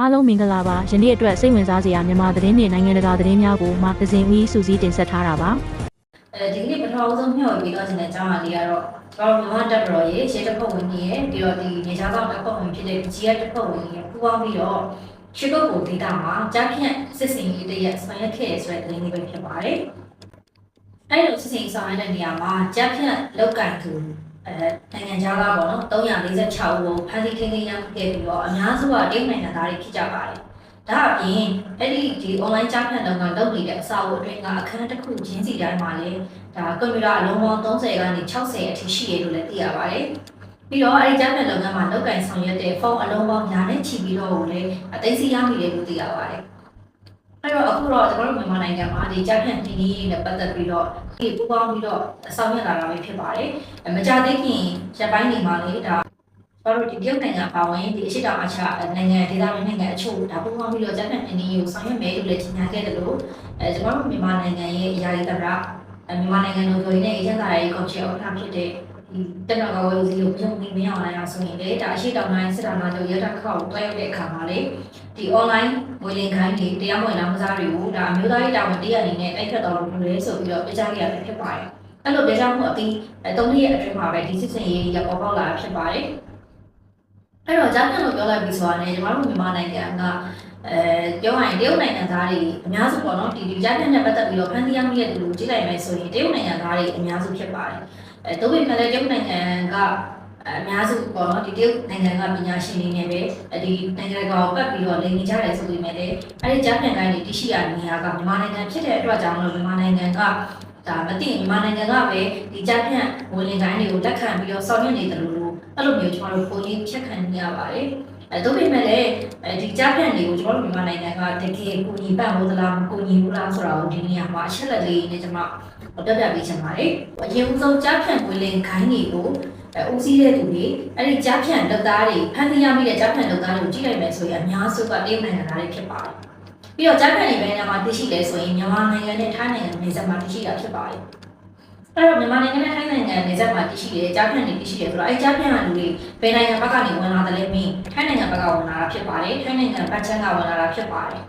အားလုံးမင်္ဂလာပါယနေ့အတွက်စိတ်ဝင်စားစရာမြန်မာသတင်းတွေနိုင်ငံတကာသတင်းများကိုမှသဇင်ဦးစူးစီးတင်ဆက်ထားတာပါအဲဒီကနေ့ပထမဆုံးမျှော်ပြီးတော့ကျွန်တော်ကျောင်းလာလေးကတော့ကျွန်တော်မြန်မာတပ်မတော်ရဲ့ရဲတပ်ဖွဲ့ဝင်ကြီးရဲ့ပြီးတော့ဒီနေခြားဆောင်တပ်ဖွဲ့ဝင်ဖြစ်တဲ့ GR တပ်ဖွဲ့ဝင်ကြီးရဲ့ပူးပေါင်းပြီးတော့ရှစ်ကုတ်ကိုဒေတာမှာကြားဖြန့်စစ်စင်ရေးတရက်ဆောင်ရွက်ခဲ့ရဆိုတဲ့သတင်းလေးပဲဖြစ်ပါတယ်။အဲဒီလိုစစ်စင်ရေးဆောင်ရွက်တဲ့နေရာမှာကြားဖြန့်လောက်ကန်သူ အဲနိုင်ငံခြားသားပေါ့နော်346ဦးကိုဖမ်းဆီးထိန်းသိမ်းရမိခဲ့ပြီးတော့အများစုကတရုတ်နိုင်ငံသားတွေဖြစ်ကြပါတယ်။ဒါအပြင်အဲ့ဒီဒီ online ကြားဖြန့်လုပ်ငန်းလုပ်နေတဲ့အစာအုပ်အတွင်းကအခန်းတစ်ခုချင်းစီတိုင်းမှာလည်းဒါကွန်ပျူတာအလုံးပေါင်း30ကနေ60အထိရှိရလို့လည်းသိရပါတယ်။ပြီးတော့အဲ့ဒီကြားဖြန့်လုပ်ငန်းမှာလောက်ကင်ဆောင်ရွက်တဲ့ဖုန်းအလုံးပေါင်းညာနဲ့ချီပြီးတော့ကိုလည်းအသိစိရမိတယ်လို့သိရပါတယ်။ အဲ့တော့အခုတော့ကျွန်တော်တို့မြန်မာနိုင်ငံမှာဒီကြားဖြန့်ဒီနေ့နဲ့ပတ်သက်ပြီးတော့ဒီပူပေါင်းပြီးတော့ဆောင်ရွက်လာတာပဲဖြစ်ပါတယ်။မကြသေးခင်ရက်ပိုင်းနေမှာလေဒါဘာလို့ဒီတရုတ်နိုင်ငံပါဝင်ဒီအရှိတောင်အချာနိုင်ငံဒေသတွင်းနိုင်ငံအချို့ဒါပူပေါင်းပြီးတော့ဂျပန်အင်းဒီကိုဆောင်ရွက်မယ်လို့လည်းကြေညာခဲ့တယ်လို့အဲကျွန်တော်တို့မြန်မာနိုင်ငံရဲ့အရာရေးသမ္မတအဲမြန်မာနိုင်ငံလူမျိုးရေးနဲ့အရေးသားရေးကော်မရှင်ဥက္ကဋ္ဌဖြစ်တဲ့ဒီတက်တော်ကဝယ်ဦးစီးကိုပြုံးပြီးမရအောင်လာအောင်ဆိုရင်လေဒါအရှိတောင်တိုင်းစစ်တာနာတို့ရတာခောက်ကိုတွဲရောက်တဲ့အခါမှာလေ ဒီ online ငွေလင်ခိုင်းတွေတရားမဝင်လောင်းကစားတွေကိုဒါအမျိုးသားရေးတာဝန်တရားအနေနဲ့တိုက်ခတ်တော်လို့လဲဆိုပြီးတော့ပြကြခဲ့ရတာဖြစ်ပါတယ်အဲ့လိုပြကြမှုအပြီးအဲ၃ရက်အတွင်းမှာပဲဒီစစ်စင်ရေးရပေါ်ပေါက်လာတာဖြစ်ပါတယ်အဲ့တော့ဂျာကန်လို့ပြောလိုက်ပြီးဆိုတာနဲ့ကျွန်တော်တို့မြန်မာနိုင်ငံကအဲပြောရရင်တရုတ်နိုင်ငံသားတွေအများစုပေါ့နော်ဒီဒီဂျာကန်နဲ့ပတ်သက်ပြီးတော့ဖန်တီးရမိတဲ့သူကိုကြည့်လိုက်မယ်ဆိုရင်တရုတ်နိုင်ငံသားတွေအများစုဖြစ်ပါတယ်အဲတို့ပေမဲ့လည်းတရုတ်နိုင်ငံက အများစုပေါ့နော်ဒီတရုတ်နိုင်ငံကပညာရှင်တွေနဲ့ပဲဒီနိုင်ငံကောင်ပတ်ပြီးတော့လိန်နေကြတယ်ဆိုပေမဲ့လည်းအဲဒီဂျာကန်တိုင်းတွေတရှိရနေရကမြန်မာနိုင်ငံဖြစ်တဲ့အတွက်ကြောင့်လို့မြန်မာနိုင်ငံကဒါမသိမြန်မာနိုင်ငံကပဲဒီဂျာကန်ဝင်လင်တိုင်းတွေကိုလက်ခံပြီးတော့ဆောင်ရွက်နေတယ်လို့လို့အဲ့လိုမျိုးကျွန်တော်တို့ပုံရိပ်ချက်ခံနေရပါတယ်အဲတို့ပေမဲ့လည်းအဲဒီကြားဖြန့်တွေကိုကျွန်တော်တို့မြန်မာနိုင်ငံကတကယ်ကိုညီပံ့ဖို့သလားမကိုညီဘူးလားဆိုတာကိုဒီနေရာမှာအချက်လက်လေးနဲ့ကျွန်မပြပြပေးချင်ပါတယ်။အရင်ဦးဆုံးကြားဖြန့်ဝင်လင်ခိုင်းတွေကို အဲဦးစီးတဲ့သူတွေအဲ့ဒီကြားဖြန့်လုပ်သားတွေဖန်တီးရမိတဲ့ကြားဖြန့်လုပ်သားတွေကိုကြည့်လိုက်မယ်ဆိုရင်အများစုကတရုတ်နိုင်ငံသားတွေဖြစ်ပါတယ်။ပြီးတော့ကြားဖြန့်တွေဘယ်နေရာမှာတရှိလဲဆိုရင်မြန်မာနိုင်ငံနဲ့ထိုင်းနိုင်ငံနယ်စပ်မှာတရှိတာဖြစ်ပါတယ်။အဲ့တော့မြန်မာနိုင်ငံနဲ့ထိုင်းနိုင်ငံနယ်စပ်မှာတရှိတယ်ကြားဖြန့်တွေတရှိတယ်ဆိုတော့အဲ့ကြားဖြန့်ကလူတွေဘယ်နိုင်ငံဘက်ကနေဝင်လာတယ်လဲမင်းထိုင်းနိုင်ငံဘက်ကဝင်လာတာဖြစ်ပါတယ်ထိုင်းနိုင်ငံဘက်ချမ်းကဝင်လာတာဖြစ်ပါတယ်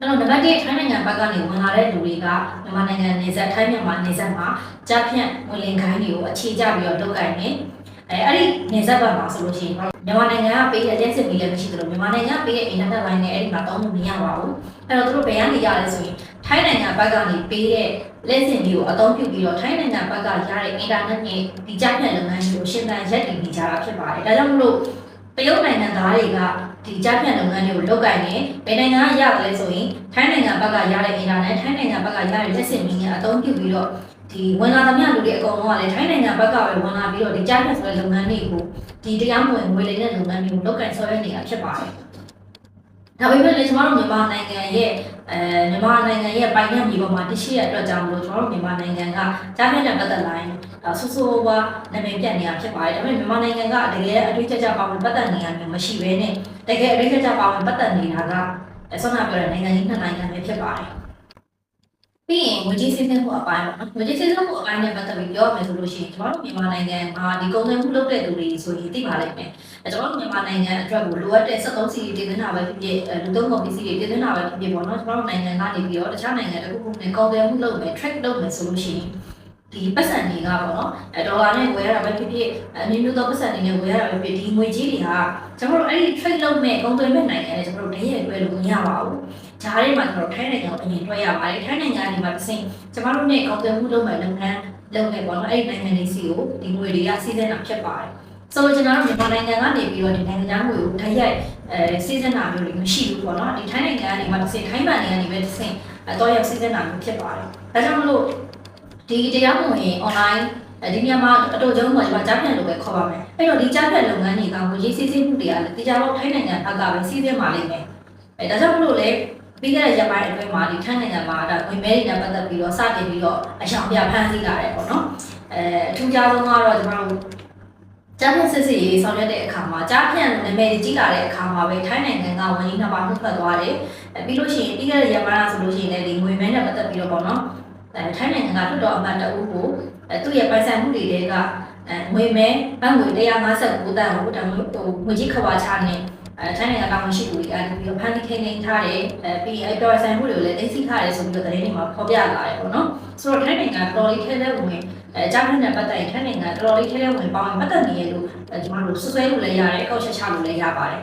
အဲ့တော့နံပါတ်1ထိုင်းနိုင်ငံဘက်ကနေဝင်လာတဲ့လူတွေကမြန်မာနိုင်ငံနယ်စပ်ထိုင်းမြန်မာနယ်စပ်မှာကြားဖြန့်ဝင်လင်ခိုင်းတွေကိုအခြေချပြီးတော့လုပ်ကိုင်နေအဲအဲ့ဒီနယ်စပ်ဘက်မှာဆိုလို့ရှိရင်မြန်မာနိုင်ငံကပေးတဲ့လက်စစ်မီလည်းမရှိသလိုမြန်မာနိုင်ငံကပေးတဲ့ internet line နဲ့အဲ့ဒီမှာတောင်းလို့မရပါဘူးအဲ့တော့သူတို့ဘယ်ကနေရလဲဆိုရင်ထိုင်းနိုင်ငံဘက်ကနေပေးတဲ့လက်စစ်မီကိုအသုံးပြုပြီးတော့ထိုင်းနိုင်ငံဘက်ကရတဲ့ internet နဲ့ဒီကြားဖြန့်လုပ်ငန်းတွေကိုရှင်းတန်ရက်တည်နေကြတာဖြစ်ပါတယ်ဒါကြောင့်မလို့ တရုတ်နိုင်ငံသားတွေကဒီကြားဖြန့်လုပ်ငန်းတွေကိုလုပ်ကိုင်နေဘယ်နိုင်ငံကရတယ်လဲဆိုရင်ထိုင်းနိုင်ငံဘက်ကရတဲ့ internet ထိုင်းနိုင်ငံဘက်ကရတဲ့လက်စစ်မီနဲ့အသုံးပြုပြီးတော့ဒီဝင်လာသမျှလူတွေအကုန်လုံးကလည်းထိုင်းနိုင်ငံဘက်ကပဲဝင်လာပြီးတော့ဒီကြားဖြန့်ဆိုတဲ့လုပ်ငန်းတွေကိုဒီတရားမဝင်ငွေလိမ်တဲ့လုပ်ငန်းတွေကိုလုပ်ကိုင်ဆောင်ရွက်နေတာဖြစ်ပါတယ် ဒါပေမဲ့လည်းကျွန်တော်တို့မြန်မာနိုင်ငံရဲ့အဲမြန်မာနိုင်ငံရဲ့ပိုင်တဲ့မြေပေါ်မှာတရှိရအတွက်ကြောင့်မလို့ကျွန်တော်တို့မြန်မာနိုင်ငံကကြားဖြတ်တဲ့ပတ်သက်လာရင်ဒါဆူဆူဝါနာမည်ပြတ်နေတာဖြစ်ပါတယ်ဒါပေမဲ့မြန်မာနိုင်ငံကတကယ်အတွေ့အကြုံပါဝင်ပတ်သက်နေရမျိုးမရှိဘဲနဲ့တကယ်အတွေ့အကြုံပါဝင်ပတ်သက်နေတာကဆောနာပြောတဲ့နိုင်ငံကြီးနှစ်နိုင်ငံပဲဖြစ်ပါတယ်ပြီးရင်ငွေကြေးစည်းစိမ်မှုအပိုင်းပေါ့နော်ငွေကြေးစည်းစိမ်မှုအပိုင်းနဲ့ပတ်သက်ပြီးပြောမယ်ဆိုလို့ရှိရင်ကျွန်တော်တို့မြန်မာနိုင်ငံမှာဒီကုန်သွယ်မှုလုပ်တဲ့လူတွေဆိုရင်သိပါလိမ့်မယ်အဲ ကျွန်တော်တို့မြန်မာနိုင်ငံအတွက်ကိုလိုအပ်တဲ့73စီတွေတင်သွင်းတာပဲဖြစ်ဖြစ်လူသုံးကုန်ပစ္စည်းတွေတင်သွင်းတာပဲဖြစ်ဖြစ်ပေါ့နော်ကျွန်တော်တို့နိုင်ငံကနေပြီးတော့တခြားနိုင်ငံတစ်ခုခုနဲ့ကုန်သွယ်မှုလုပ်မယ် track လုပ်မယ်ဆိုလို့ရှိရင်ဒီပတ်စံတွေကပေါ့နော်အဲဒေါ်လာနဲ့ဝယ်ရတာပဲဖြစ်ဖြစ်အမျိုးမျိုးသောပတ်စံတွေနဲ့ဝယ်ရတာပဲဖြစ်ဒီငွေကြီးတွေကကျွန်တော်တို့အဲ့ဒီ trade လုပ်မဲ့ကုန်သွယ်မဲ့နိုင်ငံနဲ့ကျွန်တော်တို့တည်းရဲ့တွဲလို့မရပါဘူး။ဂျားတွေမှာကျွန်တော်ထိုင်းနိုင်ငံကိုအရင်တွဲရပါတယ်။ထိုင်းနိုင်ငံကနေမှတစ်ဆင့်ကျွန်တော်တို့နဲ့ကုန်သွယ်မှုလုပ်မဲ့လုပ်ငန်းလုပ်မဲ့ပေါ့နော်အဲ့ဒီနိုင်ငံတွေစီကိုဒီငွေတွေကစီးစင်းတာဖြစ်ပါတယ်။ ဆိုတော့ကျွန်တော်တို့မြန်မာနိုင်ငံကနေပြီးတော့ဒီနိုင်ငံသားငွေကိုထိုင်းရိုက်အဲစီးစင်းတာမျိုးတွေမရှိဘူးပေါ့နော်။ဒီထိုင်းနိုင်ငံကနေမှတစ်ဆင့်ထိုင်းနိုင်ငံကနေပဲတစ်ဆင့်တော့ရောက်စီးစင်းတာမျိုးဖြစ်ပါတယ်။ဒါကြောင့်မလို့ဒီတရားမဝင် online အဲဒီနေရာမှာအတူတုံးမှာကျွန်မကြားဖြတ်လို့ပဲခေါ်ပါမယ်အဲ့တော့ဒီကြားဖြတ်လုပ်ငန်းတွေကငွေရေးစီးစီးမှုတွေကလည်းတရားလို့ထိုင်းနိုင်ငံဘက်ကပဲစီးစင်းပါလိမ့်မယ်အဲဒါကြောင့်မလို့လေပြီးခဲ့တဲ့ရက်ပိုင်းအတွင်းမှာဒီထိုင်းနိုင်ငံမှာဒါငွေမဲတွေနဲ့ပတ်သက်ပြီးတော့စတင်ပြီးတော့အရှောင်ပြဖမ်းဆီးလာတယ်ပေါ့နော်အဲအထူးခြားဆုံးကတော့ကျွန်တော်တို့ ကြားဖြတ်စစ်စစ်ရေးဆောင်ရွက်တဲ့အခါမှာကြားဖြတ်နာမည်ကြီးလာတဲ့အခါမှာပဲထိုင်းနိုင်ငံကဝန်ကြီးနှစ်ပါးမှုဖတ်သွားတယ်အဲပြီးလို့ရှိရင်ပြီးခဲ့တဲ့ရက်ပိုင်းကဆိုလို့ရှိရင်လည်းဒီငွေမဲနဲ့ပတ်သက်ပြီးတော့ပေါ့နော်အဲထိုင်းနိုင်ငံကလွတ်တော်အမတ်တအုပ်ကိုအဲသူ့ရဲ့ပိုင်ဆိုင်မှုတွေတဲကအဲငွေမဲဘတ်ငွေ159တန်းကိုဒါမျိုးဟိုငွေကြီးခဝါချနဲ့ အဲထိုင်းနိုင်ငံတာဝန်ရှိသူတွေကနေပြီးတော့ဖန်တီးထိန်းသိမ်းထားတယ်အဲပြီးအဲတော်ဆိုင်မှုတွေကိုလည်းသိသိထားတယ်ဆိုပြီးတော့သတင်းတွေမှာဖော်ပြလာတယ်ပေါ့နော်ဆိုတော့ထိုင်းနိုင်ငံတော်လေးထဲထဲဝင်အဲကြားဖက်နဲ့ပတ်သက်ရင်ထိုင်းနိုင်ငံတော်လေးထဲထဲဝင်ပေါင်းပတ်သက်နေရလို့အဲကျွန်တော်တို့ဆွဆွဲလို့လည်းရတယ်အောက်ချက်ချလို့လည်းရပါတယ်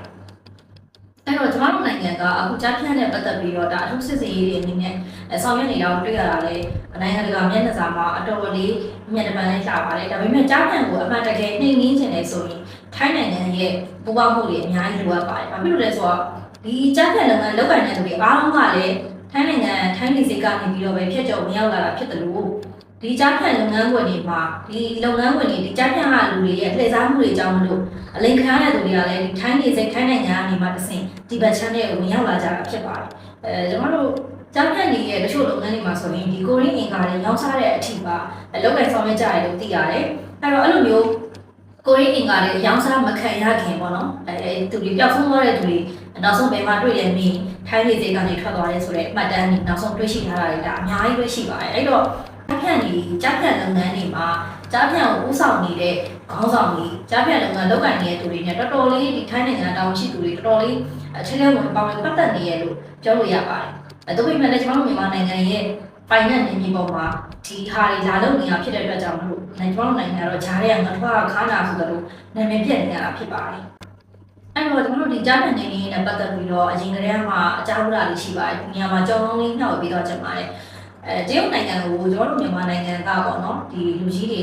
အဲ့တော့ကျွန်တော်တို့နိုင်ငံကအခုကြားဖြန့်နဲ့ပတ်သက်ပြီးတော့ဒါအထူးစစ်စေးရေးတွေအနေနဲ့အဲဆောင်ရွက်နေတာကိုတွေ့ရတာလေနိုင်ငံတကာမျက်နှာစာမှာအတော်လေးမျက်နှာပန်းလေးလာပါတယ်ဒါပေမဲ့ကြားဖြန့်ကိုအမှန်တကယ်နှိမ့်နှင်းနေတယ်ဆိုရင် ထိုင်းနိုင်ငံရဲ့ပူးပေါင်းမှုတွေအများကြီးလိုအပ်ပါတယ်ဘာဖြစ်လို့လဲဆိုတော့ဒီကြားဖြန့်လုပ်ငန်းလုပ်ကိုင်တဲ့သူတွေအားလုံးကလည်းထိုင်းနိုင်ငံထိုင်းနေစိတ်ကနေပြီးတော့ပဲဖြတ်ကျော်ဝင်ရောက်လာတာဖြစ်တယ်လို့ဒီကြားဖြန့်လုပ်ငန်းဝင်တွေမှာဒီလုပ်ငန်းဝင်တွေဒီကြားဖြန့်ကလူတွေရဲ့လှည့်စားမှုတွေကြောင့်မလို့အလိန်ခံရတဲ့သူတွေကလည်းဒီထိုင်းနေစိတ်ထိုင်းနိုင်ငံကနေမှတဆင့်ဒီဘက်ချမ်းတဲ့ကိုဝင်ရောက်လာကြတာဖြစ်ပါတယ်အဲကျွန်တော်တို့ကြားဖြန့်နေရဲ့တချို့လုပ်ငန်းတွေမှာဆိုရင်ဒီကိုရင်းအင်ကာတွေရောင်းစားတဲ့အထိပါလောက်ကန်ဆောင်ရွက်ကြတယ်လို့သိရတယ်အဲ့တော့အဲ့လိုမျိုး ကိုရင်းအင်ကာတွေရောင်းစားမခံရခင်ပေါ့နော်အဲသူတွေပျောက်ဆုံးသွားတဲ့သူတွေနောက်ဆုံးဘယ်မှာတွေ့ရမင်းထိုင်းနေစိတ်ကနေထွက်သွားတယ်ဆိုတော့မှတ်တမ်းတွေနောက်ဆုံးတွေ့ရှိထားတာတွေဒါအများကြီးပဲရှိပါတယ်အဲ့တော့ကြားဖြန့်နေကြားဖြန့်လုပ်ငန်းတွေမှာကြားဖြန့်ကိုဦးဆောင်နေတဲ့ခေါင်းဆောင်တွေကြားဖြန့်လုပ်ငန်းလုပ်ကိုင်နေတဲ့သူတွေနဲ့တော်တော်လေးဒီထိုင်းနိုင်ငံတာဝန်ရှိသူတွေတော်တော်လေးအခြေအနေဝင်ပါဝင်ပတ်သက်နေရလို့ပြောလို့ရပါတယ်အဲဒါပေမဲ့လည်းကျွန်တော်တို့မြန်မာနိုင်ငံရဲ့ ပိုင်တဲ့နေမြေပေါ်မှာဒီဟာတွေလာလို့နေရဖြစ်တဲ့အတွက်ကြောင့်မလို့နိုင်ငံကျွန်တော်တို့နိုင်ငံကတော့ဂျားတွေကငါထွားခါနာဆိုတော့နာမည်ပြက်နေရတာဖြစ်ပါတယ်အဲ့တော့ကျွန်တော်တို့ဒီကြားဖြန့်နေနေနဲ့ပတ်သက်ပြီးတော့အရင်ကတည်းကအကြောင်းအရာတွေရှိပါတယ်ဒီနေရာမှာကြောင်းလုံးလေးနှောက်ပြီးတော့ကျင်ပါတယ်အဲတရုတ်နိုင်ငံကိုကျွန်တော်တို့မြန်မာနိုင်ငံကပေါ့နော်ဒီလူကြီးတွေ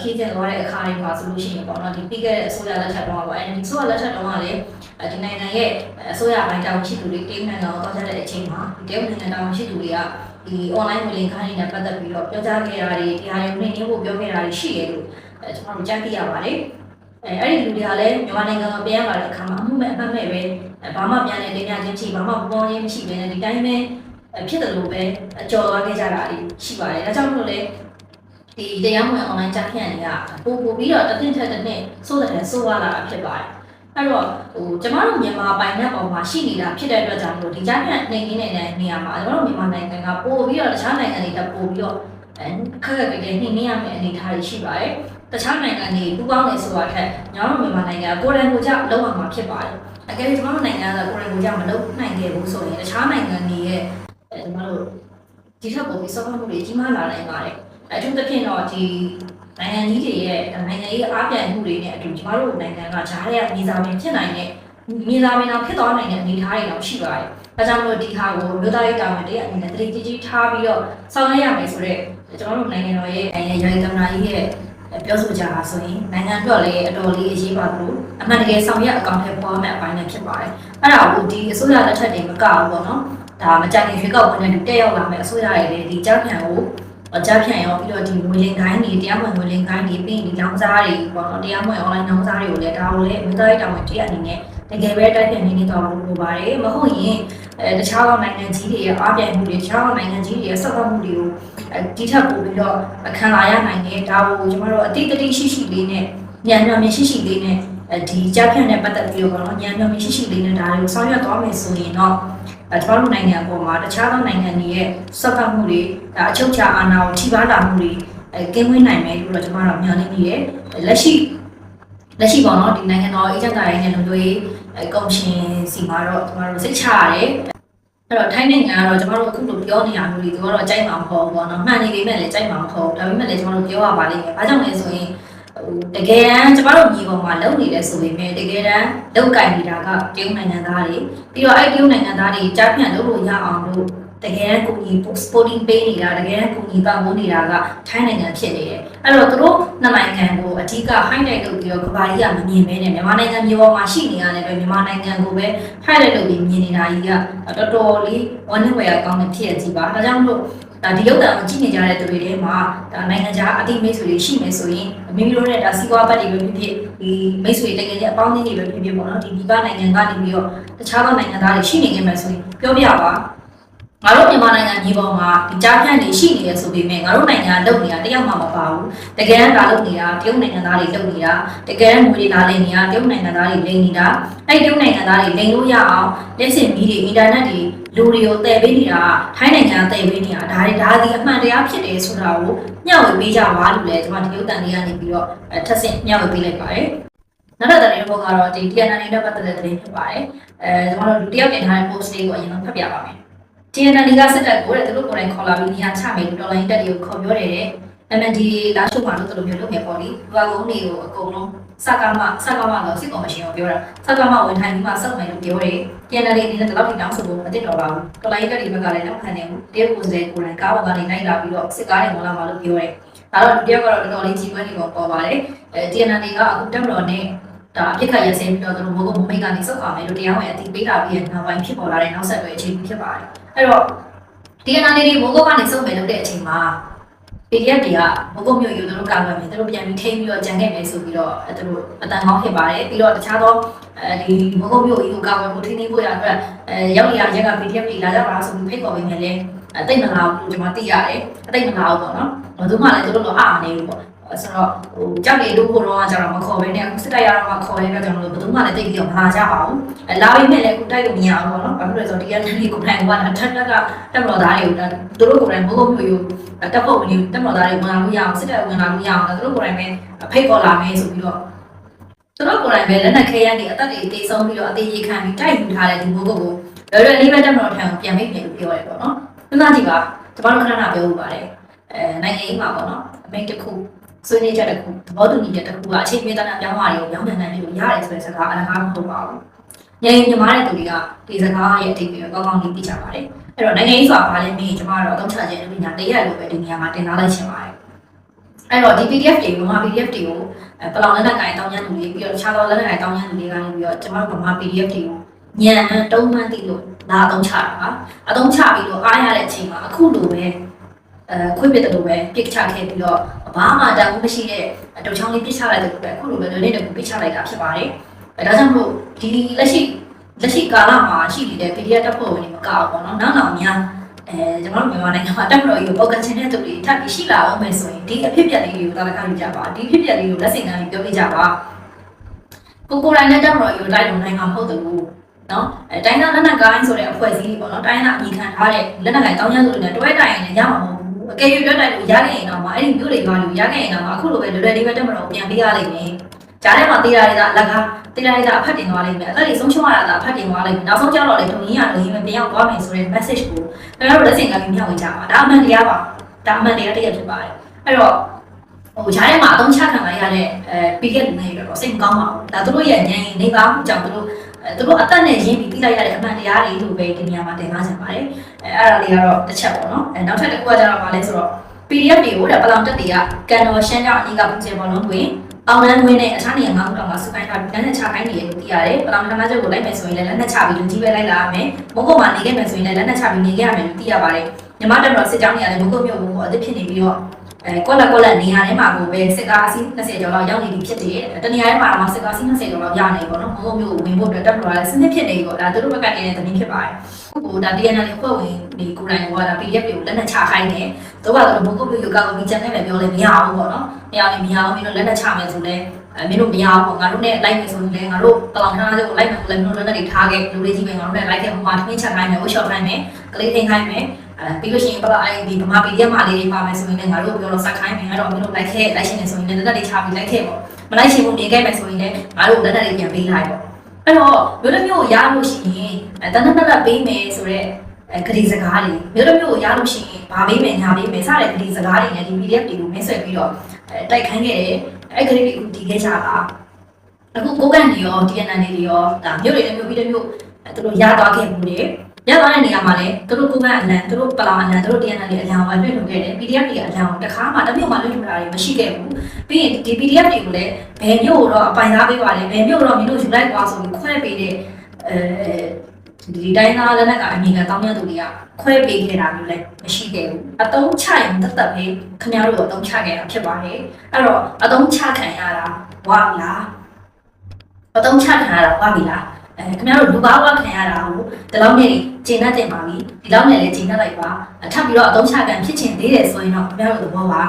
ခေကျင်သွားတဲ့အခါတွေမှာဆိုလို့ရှိရင်ပေါ့နော်ဒီပြီးခဲ့တဲ့အစိုးရလက်ထက်တော့ပေါ့အဲဒီအစိုးရလက်ထက်တော့ကလည်းဒီနိုင်ငံရဲ့အစိုးရပိုင်းတာဝန်ရှိသူတွေတရုတ်နိုင်ငံကိုတောင်းကြတဲ့အချိန်မှာဒီတရုတ်နိုင်ငံတာဝန်ရှိသူတွေက ဒီ online ငွေလိမ်ခိုင်းနေတဲ့ပတ်သက်ပြီးတော့ပြောကြားခဲ့တာတွေဒီဟာတွေနှိမ့်နှင်းဖို့ပြောခဲ့တာတွေရှိတယ်လို့အဲကျွန်တော်တို့ကြားသိရပါတယ်အဲအဲ့ဒီလူတွေကလည်းမြန်မာနိုင်ငံမှာပြန်လာတဲ့အခါမှာအမှုမဲ့အမှတ်မဲ့ပဲဘာမှပြန်နေတင်ပြခြင်းရှိဘာမှပူပေါင်းခြင်းမရှိဘဲနဲ့ဒီတိုင်းပဲဖြစ်တယ်လို့ပဲကြော်သွားခဲ့ကြတာတွေရှိပါတယ်ဒါကြောင့်မို့လို့လေဒီတရားမဝင် online ကြားဖြန့်တွေကပို့ပို့ပြီးတော့တစ်နှစ်ထက်တစ်နှစ်စိုးတဲ့စိုးရလာတာဖြစ်ပါတယ် အဲ့တော့ဟိုကျမတို့မြန်မာပိုင်တဲ့ပုံမှာရှိနေတာဖြစ်တဲ့အတွက်ကြောင့်မလို့ဒီကြားဖြန့်နေခင်းနေတဲ့နေရာမှာကျမတို့မြန်မာနိုင်ငံကပို့ပြီးတော့တခြားနိုင်ငံတွေကပို့ပြီးတော့အဲခက်ခက်ကြဲကြဲနှိမ့်နေရမယ့်အနေအထားတွေရှိပါတယ်တခြားနိုင်ငံတွေပူးပေါင်းနေဆိုတာထက်ညီတို့မြန်မာနိုင်ငံကိုယ်တိုင်ကိုယ်ကျလုံးဝမှာဖြစ်ပါတယ်အကယ်၍ကျမတို့နိုင်ငံကကိုယ်တိုင်ကိုယ်ကျမလုပ်နိုင်ခဲ့ဘူးဆိုရင်တခြားနိုင်ငံတွေရဲ့အဲကျမတို့ဒီထက်ပိုပြီးစောင့်မှုတွေကြီးမားလာနိုင်ပါတယ်အထူးသဖြင့်တော့ဒီ နိုင်ငံကြီးတွေရဲ့နိုင်ငံရေးအားပြိုင်မှုတွေနဲ့အတူကျမတို့နိုင်ငံကဂျားရဲ့မြေစာပင်ဖြစ်နိုင်တဲ့မြေစာပင်တော့ဖြစ်သွားနိုင်တဲ့အနေအထားတွေတော့ရှိပါတယ်။ဒါကြောင့်မလို့ဒီဟာကိုမြို့သားရေးတာဝန်တွေအနေနဲ့တတိကြီးကြီးထားပြီးတော့ဆောင်ရွက်ရမယ်ဆိုတော့ကျွန်တော်တို့နိုင်ငံတော်ရဲ့နိုင်ငံရေးသမ္မတကြီးရဲ့ပြောဆိုကြတာဆိုရင်နိုင်ငံအတွက်လည်းအတော်လေးအရေးပါသလိုအမှန်တကယ်ဆောင်ရွက်အကောင့်ထဲပေါ်မယ့်အပိုင်းနဲ့ဖြစ်ပါတယ်။အဲ့ဒါကိုဒီအစိုးရလက်ထက်တွေမကဘူးပေါ့နော်။ဒါမကြခင်ရွေးကောက်ပွဲနဲ့တက်ရောက်လာမယ့်အစိုးရရဲ့ဒီကြားဖြန့်ကို အကြဖြန့်ရောပြီးတော့ဒီငွေလင်ကိုင်းတွေတရားမဝင်ငွေလင်ကိုင်းတွေပြီးဒီလောင်စားတွေပေါ့နော်တရားမဝင် online လောင်စားတွေကိုလည်းဒါကိုလည်းမြို့သားရေးတာဝန်တရားအနေနဲ့တကယ်ပဲတိုက်ပြန်နေနေတော့လို့ပြောပါတယ်မဟုတ်ရင်အဲတခြားသောနိုင်ငံကြီးတွေရဲ့အားပြိုင်မှုတွေတခြားသောနိုင်ငံကြီးတွေရဲ့ဆက်သွယ်မှုတွေကိုအဲဒီထက်ပိုပြီးတော့ခံလာရနိုင်တယ်ဒါကိုကျွန်တော်တို့အတိတ်တိရှိရှိလေးနဲ့ညံ့ညံ့ရှိရှိလေးနဲ့အဲဒီကြားဖြန့်နဲ့ပတ်သက်ပြီးတော့ပေါ့နော်ညံ့ညံ့ရှိရှိလေးနဲ့ဒါတွေကိုဆောင်ရွက်သွားမယ်ဆိုရင်တော့အဲ ကျွန်တော်တို့နိုင်ငံပေါ်မှာတခြားသောနိုင်ငံတွေရဲ့ဆက်သွယ်မှုတွေဒါအချုပ်ချာအာဏာကိုထိပါလာမှုတွေအဲကင်းဝေးနိုင်မယ်လို့တော့ကျွန်တော်တို့မျှော်လင့်နေတယ်လက်ရှိလက်ရှိပေါ့နော်ဒီနိုင်ငံတော်အေဂျင့်တာရေးနဲ့လူတွေကော်ရှင်စီမှာတော့ကျွန်တော်တို့စိတ်ချရတယ်အဲ့တော့ထိုင်းနိုင်ငံကတော့ကျွန်တော်တို့အခုလိုပြောနေရမျိုးတွေကတော့ကြိုက်မှာမဟုတ်ဘူးပေါ့နော်မှန်နေပေမဲ့လည်းကြိုက်မှာမဟုတ်ဘူးဒါပေမဲ့လည်းကျွန်တော်တို့ပြောရပါလိမ့်မယ်ဘာကြောင့်လဲဆိုရင်ဟို တကယ်တမ်းကျမတို့ညီပေါ်မှာလုံနေတယ်ဆိုပေမဲ့တကယ်တမ်းလောက်ကင်နေတာကတရုတ်နိုင်ငံသားတွေပြီးတော့အဲ့တရုတ်နိုင်ငံသားတွေကြားဖြန့်လုပ်လို့ရအောင်လို့တကယ်ကိုကြီး sporting pay နေတာတကယ်ကိုကြီးပံ့ပိုးနေတာကထိုင်းနိုင်ငံဖြစ်နေတယ်အဲ့တော့သူတို့နှစ်နိုင်ငံကိုအဓိက highlight လုပ်ပြီးတော့ကဘာကြီးကမမြင်မဲနဲ့မြန်မာနိုင်ငံမြေပေါ်မှာရှိနေရတယ်ပဲမြန်မာနိုင်ငံကိုပဲ highlight လုပ်ပြီးမြင်နေတာကြီးကတော်တော်လေးဝမ်းနည်းဝယ်ရကောင်းတဲ့ဖြစ်ရကြီးပါဒါကြောင့်မလို့ ဒါဒီရုပ်တံကိုကြည့်နေကြတဲ့သူတွေထဲမှာဒါနိုင်ငံခြားအတိမိတ်ဆွေတွေရှိမယ်ဆိုရင်မိမိတို့ရဲ့ဒါစီးပွားဘက်တွေပဲဖြစ်ဖြစ်ဒီမိတ်ဆွေတကယ်ကြီးအပေါင်းအသင်းတွေပဲဖြစ်ဖြစ်ပေါ့နော်ဒီဒီပနိုင်ငံကနေပြီးတော့တခြားသောနိုင်ငံသားတွေရှိနေကြမယ်ဆိုရင်ပြောပြပါ ငါတို့မြန်မာနိုင်ငံကြီးပေါ်မှာဒီကြားဖြန့်တွေရှိနေရဆိုပေမဲ့ငါတို့နိုင်ငံလုံနေတာတယောက်မှမပါဘူးတကယ်တမ်းဒါလုံနေတာတရုတ်နိုင်ငံသားတွေလုံနေတာတကယ်တမ်းငွေတွေလာလိမ့်နေတာတရုတ်နိုင်ငံသားတွေလိမ့်နေတာအဲ့တရုတ်နိုင်ငံသားတွေလိမ့်လို့ရအောင်လက်စင်မီးတွေအင်တာနက်တွေလူတွေကိုတည်ပေးနေတာထိုင်းနိုင်ငံတည်ပေးနေတာဒါတွေဒါဒီအမှန်တရားဖြစ်တယ်ဆိုတာကိုမျှဝေပေးကြပါလို့လည်းကျွန်မဒီရုပ်တန်လေးကနေပြီးတော့ထပ်ဆင့်မျှဝေပေးလိုက်ပါတယ်နောက်တစ်သတင်းဘောကတော့ဒီ TNN နဲ့ပတ်သက်တဲ့သတင်းဖြစ်ပါတယ်အဲကျွန်တော်တို့လူတစ်ယောက်တင်ထားတဲ့ post လေးကိုအရင်ဆုံးဖတ်ပြပါမယ် TNN ကစစ်တပ်ကိုတဲ့သူတို့ကိုယ်တိုင်ခေါ်လာပြီးနေရာချမယ်လို့တော်လိုင်းတက်တွေကိုခေါ်ပြောတယ်တဲ့ MND လာရှုမှာလို့တို့လိုမျိုးလုပ်နေပေါ့လေ။ဘာကုန်းတွေကိုအကုန်လုံးစကားမစကားမတော့စစ်ကော်မရှင်ကိုပြောတာစကားမဝန်ထိုင်ပြီးမှစောက်မယ်လို့ပြောတယ်။ပြန်တယ်အနေနဲ့ဒီလောက်ထိတောင်းဆိုဖို့မသိတော့ပါဘူး။တော်လိုင်းတက်တွေဘက်ကလည်းနောက်ခံနေဘူး။တရုတ်ကိုယ်စားကိုယ်တိုင်ကားပေါ်ကနေလိုက်လာပြီးတော့စစ်ကားတွေဝင်လာမှလို့ပြောတယ်။ဒါတော့ဒီတယောက်ကတော့တော်တော်လေးကြီးပွားနေပေါ်ပေါ်ပါတယ်။အဲ TNN ကအခုတက်မတော်နဲ့ဒါအပြစ်ခတ်ရစဲပြီးတော့သူတို့ဘိုးဘိုးမိတ်ကနေစောက်ပါမယ်လို့တရားဝင်အသိပေးတာပြီးရနောက်ပိုင်းဖြစ်ပေါ်လာတဲ့နောက်ဆက်တွဲအခြေအနေဖြစ်ပါတယ်။ အဲ့တော့ TNN တွေဘိုးဘိုးကနေစောက်မယ်လို့တဲ့အချိန်မှာ PDF တွေကဘုကုတ်မျိုးယူသူတို့ကာကွယ်မယ်သူတို့ပြန်ပြီးထိန်းပြီးတော့ကြံခဲ့မယ်ဆိုပြီးတော့အဲသူတို့အတန်ကောင်းဖြစ်ပါတယ်ပြီးတော့တခြားသောအဲဒီဘုကုတ်မျိုးယူကာကွယ်မှုထိန်းသိမ်းဖို့ရအတွက်အဲရောက်နေရရက်က PDF တွေလာကြပါဆိုပြီးဖိတ်ခေါ်ပေးမယ်လေအသိမလားဘူးကျွန်မသိရတယ်အသိမလားဘူးပေါ့နော်ဘယ်သူမှလည်းသူတို့တော့အားမနေဘူးပေါ့ ဆိုတော့ဟိုကြောက်နေလို့ကိုတော့ကျတော့မခေါ်ဘဲနဲ့အခုစစ်တပ်ရတော့မှခေါ်တဲ့အတွက်ကျွန်တော်တို့ဘယ်သူမှလည်းတိတ်ပြီးတော့မလာကြပါဘူးအဲလာပြီးမဲ့လည်းအခုတိုက်လို့မရဘူးပေါ့နော်ဘာဖြစ်လို့လဲဆိုတော့ဒီကနေ့ကိုနိုင်ကထက်တက်ကတက်မတော်သားတွေကိုသူတို့ကိုယ်တိုင်ဘုကုတ်မျိုးယူတပ်ဖို့ဝင်တက်မော်သားတွေဝင်လာလို့ရအောင်စစ်တပ်ဝင်လာလို့ရအောင်ဒါသူတို့ကိုယ်တိုင်ပဲဖိတ်ခေါ်လာမယ်ဆိုပြီးတော့သူတို့ကိုယ်တိုင်ပဲလက်နက်ခဲရန်တွေအသက်တွေတေဆုံးပြီးတော့အသေးကြီးခံပြီးတိုက်ယူထားတဲ့ဒီဘိုးကုတ်ကိုတော်တော်လေးပဲတက်မော်ထံကိုပြန်မိတ်တယ်လို့ပြောရတယ်ပေါ့နော်။စဉ်းစားကြည့်ပါကျမတို့ခဏခဏပြောဥပါတယ်။အဲနိုင်ငံရေးမှာပေါ့နော်အမိတ်တစ်ခု ဆွေးနွေးချက်တစ်ခုသဘောတူညီချက်တစ်ခုကအချိန်မြေတန်းအပြောင်းအလဲကိုရောင်းမြန်နိုင်လို့ရတယ်ဆိုတဲ့စကားအလကားမဟုတ်ပါဘူး။ညင်ညီမတဲ့သူတွေကဒီစကားရဲ့အတိတ်ကိုကောင်းကောင်းလေးသိကြပါတယ်။အဲ့တော့နိုင်ငံရေးဆိုတာဘာလဲမေးကျမကတော့အသုံးချခြင်းအပညာတရက်လို့ပဲဒီနေရာမှာတင်ထားလိုက်ချင်ပါတယ်။အဲ့တော့ဒီ PDF တွေကိုမြန်မာ PDF တွေကိုပလောင်လက်နက်ကိုင်တောင်းရန်လူတွေပြီးတော့တခြားသောလက်နက်ကိုင်တောင်းရန်လူတွေကနေပြီးတော့ကျမတို့ဗမာ PDF တွေကိုညံတုံးမှန်းသိလို့လာအသုံးချတာပါ။အသုံးချပြီးတော့အားရတဲ့အချိန်မှာအခုလိုပဲအဲခွေးပစ်တယ်လို့ပဲပြစ်ချခဲ့ပြီးတော့ ဘာမှတောင်းမရှိတဲ့တုံချောင်းလေးပြစ်ချလိုက်တဲ့အတွက်အခုလိုပဲလွယ်လေးတကူပြစ်ချလိုက်တာဖြစ်ပါတယ်။အဲဒါကြောင့်မို့ဒီလက်ရှိလက်ရှိကာလမှာရှိနေတဲ့ PDF တပ်ဖွဲ့ဝင်တွေမကောက်ဘူးပေါ့နော်နောက်နောက်များအဲကျွန်တော်တို့မြန်မာနိုင်ငံမှာတက်မတော်ကြီးကိုပေါက်ကချင်တဲ့သူတွေထပ်ပြီးရှိလာအောင်မယ်ဆိုရင်ဒီအဖြစ်ပြက်လေးတွေကိုတာလကားယူကြပါဒီအဖြစ်ပြက်လေးကိုလက်ဆင့်ကမ်းပြီးပြောပြကြပါကိုကိုရိုင်းနဲ့တက်မတော်ကြီးကိုတိုက်လုံနိုင်မှာမဟုတ်ဘူးနော်အဲတိုင်းသားလက်နက်ကိုင်းဆိုတဲ့အဖွဲ့အစည်းတွေပေါ့နော်တိုင်းသားအမိခံထားတဲ့လက်နက်ကိုင်းတောင်းရမ်းသူတွေနဲ့တွဲတိုင်ရင်လည်းရမှာမဟုတ်ဘူး အကယ်၍တွဲတိုင်လို့ရခဲ့ရင်တော့မှအဲ့ဒီမျိုးတွေရွာလို့ရခဲ့ရင်တော့မှအခုလိုပဲလွယ်လွယ်လေးပဲတက်မတော်ကိုပြန်ပေးရလိမ့်မယ်ကြားထဲမှာတေးရတဲ့လက်ကားတေးရတဲ့အဖတ်တင်သွားလိမ့်မယ်အဲ့ဒီဆုံးရှုံးရတာအဖတ်တင်သွားလိမ့်မယ်နောက်ဆုံးကျတော့လေထုံရင်းရလို့ရင်းမပြန်ရောက်သွားမယ်ဆိုတဲ့ message ကိုကျွန်တော်တို့လက်ဆင့်ကမ်းပြီးမျှဝေကြပါဒါအမှန်တရားပါဒါအမှန်တရားတစ်ရက်ဖြစ်ပါတယ်အဲ့တော့ဟိုဂျားထဲမှာအသုံးချခံလိုက်ရတဲ့အဲပီကက်လူတွေတော့စိတ်မကောင်းပါဘူးဒါတို့ရဲ့ဉာဏ်ရည်နေပါမှုကြောင့်တို့ အဲတို့အသက်နဲ့ရင်းပြီးပြီးလိုက်ရတဲ့အမှန်တရားတွေလို့ပဲဒီနေရာမှာတင်ပြချင်ပါတယ်အဲအဲ့ဒါလေးကတော့တစ်ချက်ပေါ့နော်အဲနောက်ထပ်တစ်ခုကကျတော့ဗာလဲဆိုတော့ PDF တွေကိုတဲ့ပလောင်တက်တွေကကန်တော်ရှမ်းကြောင့်အနီးကပုံစံပေါ်လုံးတွင်အောင်လန်းတွင်းနဲ့အခြားနေရာငါးခုလောက်မှာစုကိုင်းထားပြီးလက်နက်ချခိုင်းနေတယ်လို့သိရတယ်။ပလောင်ဌာနချုပ်ကိုလိုက်မယ်ဆိုရင်လည်းလက်နက်ချပြီးလူကြီးပဲလိုက်လာရမယ်။မုံကုတ်မှာနေခဲ့မယ်ဆိုရင်လည်းလက်နက်ချပြီးနေခဲ့ရမယ်လို့သိရပါတယ်။ညီမတက်တော်စစ်ကြောင်းနေရာလည်းမုံကုတ်မြို့ကိုအသစ်ဖြစ်နေပြီးတော့ အဲကောလက်ကောလက်နေရာထဲမှာကိုပဲစစ်ကားအစီး20ကျော်လောက်ရောက်နေပြီဖြစ်တယ်။တနေရာထဲမှာတော့စစ်ကားအစီး20ကျော်လောက်ရနေပေါ့နော်။မုံကုတ်မြို့ကိုဝင်ဖို့အတွက်တက်တော်လည်းစနစ်ဖြစ်နေပြီပေါ့။ဒါသူတို့ဘက်ကတည်းကသတင်းဖြစ်ပါတယ်။ဟိုဒါ DNL အဖွဲ့ဝင်ဒီကိုယ်တိုင်ကဒါ PDF တွေကိုလက်နက်ချခိုင်းတယ်။တော့ကတော့ဘုကုတ်မြို့ကောက်ပြီးကြံနေမယ်ပြောလဲမရဘူးပေါ့နော်။မရဘူးမရဘူးမင်းတို့လက်နက်ချမယ်ဆိုလဲအဲမင်းတို့မရဘူးပေါ့ငါတို့နဲ့လိုက်မယ်ဆိုရင်လည်းငါတို့ပလောင်ထားတဲ့ကိုလိုက်မယ်ဆိုလည်းမင်းတို့လက်နက်တွေထားခဲ့လူတွေကြီးပဲငါတို့နဲ့လိုက်ခဲ့ဟိုမှာထမင်းချက်ခိုင်းမယ်ဝှရှော့ခိုင်းမယ်ကလေးထိန်ခိုင်းမယ် အဲပြီးလို့ရှိရင်ပလောင်အဲဒီဗမာ PDF မှာလေးတွေပါမယ်ဆိုရင်လည်းငါတို့ပြောလို့စက်ခိုင်းမယ်အဲ့တော့မင်းတို့လိုက်ခဲ့လိုက်ရှင်နေဆိုရင်လည်းလက်နက်တွေချပြီးလိုက်ခဲ့ပေါ့မလိုက်ရှင်ဘူးနေခဲ့မယ်ဆိုရင်လည်းငါတို့လက်နက်တွေပြန်ပေးလိုက်ပေါ့အဲ့တော့မျိုးတစ်မျိုးကိုရလို့ရှိရင်အဲတနက်နက်ပေးမယ်ဆိုတော့အဲဂရီစကားတွေမျိုးတစ်မျိုးကိုရလို့ရှိရင်ဘာပေးမယ်ညာပေးမယ်စတဲ့ဂရီစကားတွေနဲ့ဒီ PDF တွေကိုမင်းဆွဲပြီးတော့အဲတိုက်ခိုင်းခဲ့တယ်အဲ့ဂရီတွေကိုဒီခဲ့ကြတာအခုကိုကန်တွေရော DNN တွေရောဒါမျိုးတွေနဲ့မျိုးပြီးတစ်မျိုးအဲသူတို့ရသွားခဲ့မှုတွေ ရသွားတဲ့နေရာမှာလည်းသူတို့ကိုကန်အလန်သူတို့ပလာအလန်သူတို့ DNN တွေအလန်ဝိုင်းလွှင့်ထုတ်ခဲ့တယ် PDF တွေအလန်ကိုတခါမှတစ်မျိုးမှလွှင့်ထုတ်တာတွေမရှိခဲ့ဘူးပြီးရင်ဒီ PDF တွေကိုလည်းဘယ်မျိုးတော့အပိုင်သားပေးပါလဲဘယ်မျိုးတော့မင်းတို့ယူလိုက်သွားဆိုပြီးခွဲပေးတဲ့အဲဒီတိုင်းသားလက်နက်ကအမြင်ကတောင်းရသူတွေကခွဲပေးခဲ့တာမျိုးလည်းမရှိခဲ့ဘူးအတုံးချရင်တသက်ပဲခင်ဗျားတို့အတုံးချခဲ့တာဖြစ်ပါတယ်အဲ့တော့အတုံးချခံရတာဝါလားအတုံးချခံရတာဝါပြီလား အဲခင်ဗျားတို့လူပါဝါခံရတာကိုဒီလောက်နဲ့ကျင်တတ်တင်ပါပြီဒီလောက်နဲ့လည်းကျင်တတ်လိုက်ပါထပ်ပြီးတော့အတုံးချခံဖြစ်ချင်သေးတယ်ဆိုရင်တော့ခင်ဗျားတို့သဘောပါ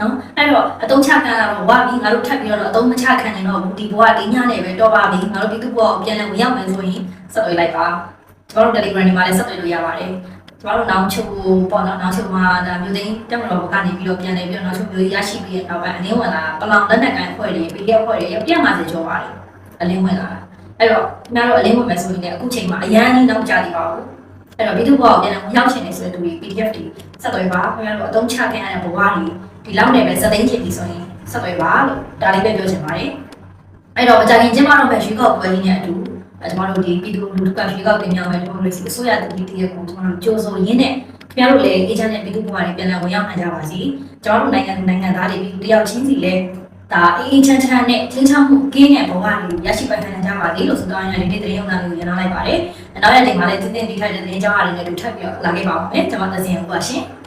နော်အဲ့တော့အတုံးချခံရတော့ဝါပြီငါတို့ထပ်ပြီးတော့အတုံးမချခံနိုင်တော့ဘူးဒီဘဝဒီညနဲ့ပဲတော့ပါပြီငါတို့ဒီခုဘဝကိုပြန်လဲဝင်ရောက်မယ်ဆိုရင်ဆက်သွယ်လိုက်ပါကျွန်တော်တို့ Telegram တွေမှာလည်းဆက်သွယ်လို့ရပါတယ်ကျကျွန်တော်တို့နောင်ချုံပေါ့နော်နောင်ချုံမှာဒါမျိုးသိန်းတက်မတော်ဘက်ကနေပြီးတော့ပြန်နေပြီးတော့နောင်ချုံမျိုးရရှိပြီးတဲ့နောက်ပိုင်းအလင်းဝင်လာပလောင်လက်နက်ကန်ဖွဲ့တွေပြီးတဲ့ဖွဲ့တွေပြတ်50ကျော်ပါတယ်အလင်းဝင်လာ အဲ့တော့ခင်ဗျားတို့အလင်းဝင်မယ်ဆိုရင်လည်းအခုချိန်မှာအရန်ကြီးနောက်ကြနေပါဘူးအဲ့တော့ဒီသူဘောပြန်အောင်ရောက်ချင်နေဆိုတဲ့သူတွေ PDF တွေဆက်သွယ်ပါခင်ဗျားတို့အသုံးချခဲ့ရတဲ့ဘဝတွေဒီလောက်နေပဲစသိန်းချင်ပြီဆိုရင်ဆက်သွယ်ပါလို့ဒါလေးပဲပြောချင်ပါတယ်အဲ့တော့အကြိုင်ကျင်းပတော့ပဲရွေးကောက်ပွဲကြီးနဲ့အတူအဲကျွန်တော်တို့ဒီပြည်သူလူထုကရွေးကောက်တင်မြှောက်မဲ့ဒီမိုကရေစီအစိုးရတတိတည်းကိုကျွန်တော်တို့ကြိုးစိုးရင်းနဲ့ခင်ဗျားတို့လည်းအေဂျင့်နဲ့ပြည်သူ့ဘဝတွေပြန်လည်ဝင်ရောက်နိုင်ကြပါစီကျွန်တော်တို့နိုင်ငံနိုင်ငံသားတွေပြည်သူတယောက်ချင်းစီလည်း ဒါအေးအေးချမ်းချမ်းနဲ့ချင်းချောင်းမှုကင်းတဲ့ဘဝတွေရရှိပိုင်နိုင်ကြပါလေလို့ဆိုတော့ရတဲ့ဒီတရေုံနာလေးကိုရနာလိုက်ပါတယ်။နောက်ရက်ချိန်မှာလည်းတင်းတင်းဒီထိုက်တဲ့တင်းကြောင်းအားတွေနဲ့တူထပ်ပြီးတော့လာခဲ့ပါဦးမယ်။ကျွန်မသစင်ဟုတ်ပါရှင်။